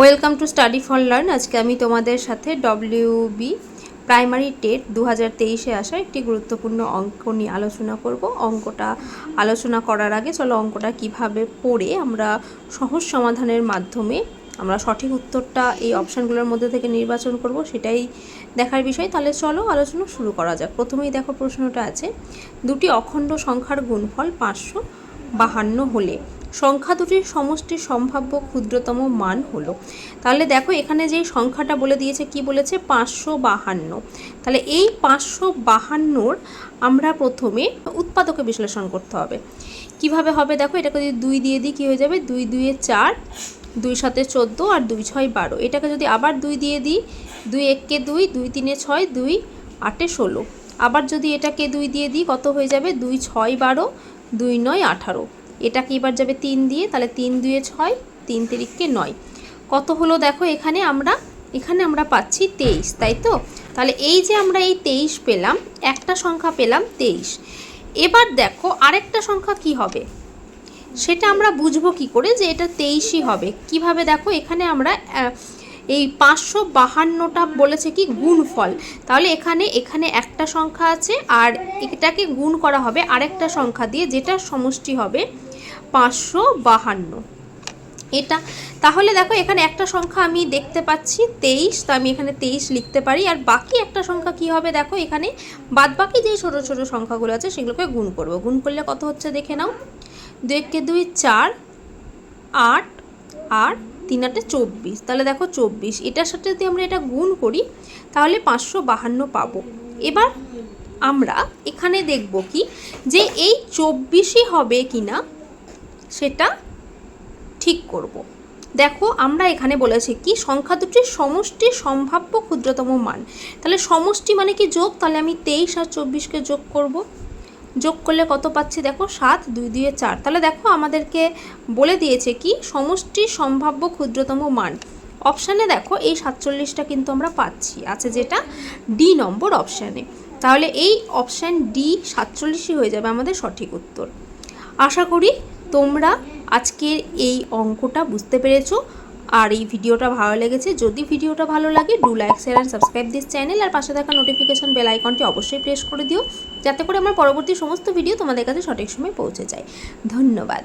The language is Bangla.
Welcome to study for learn আজকে আমি তোমাদের সাথে ডব্লিউবি প্রাইমারি টেট দু হাজার তেইশে আসা একটি গুরুত্বপূর্ণ অঙ্ক নিয়ে আলোচনা করব। অঙ্কটা আলোচনা করার আগে চলো অঙ্কটা কীভাবে পড়ে আমরা সহজ সমাধানের মাধ্যমে আমরা সঠিক উত্তরটা এই অপশানগুলোর মধ্যে থেকে নির্বাচন করব, সেটাই দেখার বিষয়। তাহলে চলো আলোচনা শুরু করা যাক। প্রথমেই দেখো প্রশ্নটা আছে, দুটি অখণ্ড সংখ্যার গুণফল পাঁচশো বাহান্ন হলে সংখ্যা দুটির সমষ্টির সম্ভাব্য ক্ষুদ্রতম মান হলো। তাহলে দেখো, এখানে যে সংখ্যাটা বলে দিয়েছে, কি বলেছে? পাঁচশো বাহান্ন। তাহলে এই পাঁচশো বাহান্নর আমরা প্রথমে উৎপাদকে বিশ্লেষণ করতে হবে। কীভাবে হবে দেখো, এটাকে যদি দুই দিয়ে দিই, কী হয়ে যাবে? দুই দুইয়ে চার, দুই সাতে চোদ্দ আর দুই ছয় বারো। এটাকে যদি আবার দুই দিয়ে দিই, দুই এককে দুই দুই তিনে ছয়, দুই আটে ষোলো। আবার যদি এটাকে দুই দিয়ে দিই, কত হয়ে যাবে? দুই ছয় বারো, দুই নয় আঠারো। এটাকে এবার যাবে তিন দিয়ে? তাহলে তিন দুয়ে ছয়, তিন তিরিককে নয়। কত হলো দেখো এখানে আমরা এখানে আমরা পাচ্ছি তেইশ, তাই তো? তাহলে এই যে আমরা এই তেইশ পেলাম, একটা সংখ্যা পেলাম তেইশ। এবার দেখো আরেকটা সংখ্যা কি হবে? সেটা আমরা বুঝব কি করে যে এটা তেইশই হবে। কীভাবে দেখো এখানে আমরা এই পাঁচশো বাহান্নটা বলেছে কি গুণফল। তাহলে এখানে এখানে একটা সংখ্যা আছে আর এটাকে গুণ করা হবে আরেকটা সংখ্যা দিয়ে, যেটা সমষ্টি হবে পাঁচশো বাহান্ন। এটা, তাহলে দেখো এখানে একটা সংখ্যা আমি দেখতে পাচ্ছি, তেইশ, তো আমি এখানে তেইশ লিখতে পারি, আর বাকি একটা সংখ্যা কি হবে দেখো এখানে বাদ বাকি যে ছোটো ছোটো সংখ্যাগুলো আছে সেগুলোকে গুণ করব। গুণ করলে কত হচ্ছে দেখে নাও দুই একে দুই চার, আট আর তিন আটে চব্বিশ। তাহলে দেখো চব্বিশ, এটার সাথে যদি আমরা এটা গুণ করি, তাহলে পাঁচশো বাহান্ন পাবো। এবার আমরা এখানে দেখব কি, যে এই চব্বিশই হবে কি না সেটা ঠিক করব। দেখো, আমরা এখানে বলেছি কি, সংখ্যা দুটির সমষ্টির সম্ভাব্য ক্ষুদ্রতম মান। তাহলে সমষ্টি মানে কি যোগ? তাহলে আমি তেইশ আর চব্বিশকে যোগ করব। যোগ করলে কত পাচ্ছি? দেখো, সাত, দুই দুয়ে চার। তাহলে দেখো, আমাদেরকে বলে দিয়েছে কি সমষ্টির সম্ভাব্য ক্ষুদ্রতম মান। অপশানে দেখো, এই সাতচল্লিশটা কিন্তু আমরা পাচ্ছি। আছে যেটা ডি নম্বর অপশানে। তাহলে এই অপশান ডি সাতচল্লিশই হয়ে যাবে আমাদের সঠিক উত্তর। আশা করি তোমরা আজকের এই অঙ্কটা বুঝতে পেরেছ। আর এই ভিডিওটা ভালো লেগেছে, যদি ভিডিওটা ভালো লাগে do like share and subscribe this channel আর পাশে থাকা নোটিফিকেশান বেল আইকনটি অবশ্যই প্রেস করে দিও, যাতে করে আমার পরবর্তী সমস্ত ভিডিও তোমাদের কাছে সঠিক সময় পৌঁছে যায়। ধন্যবাদ।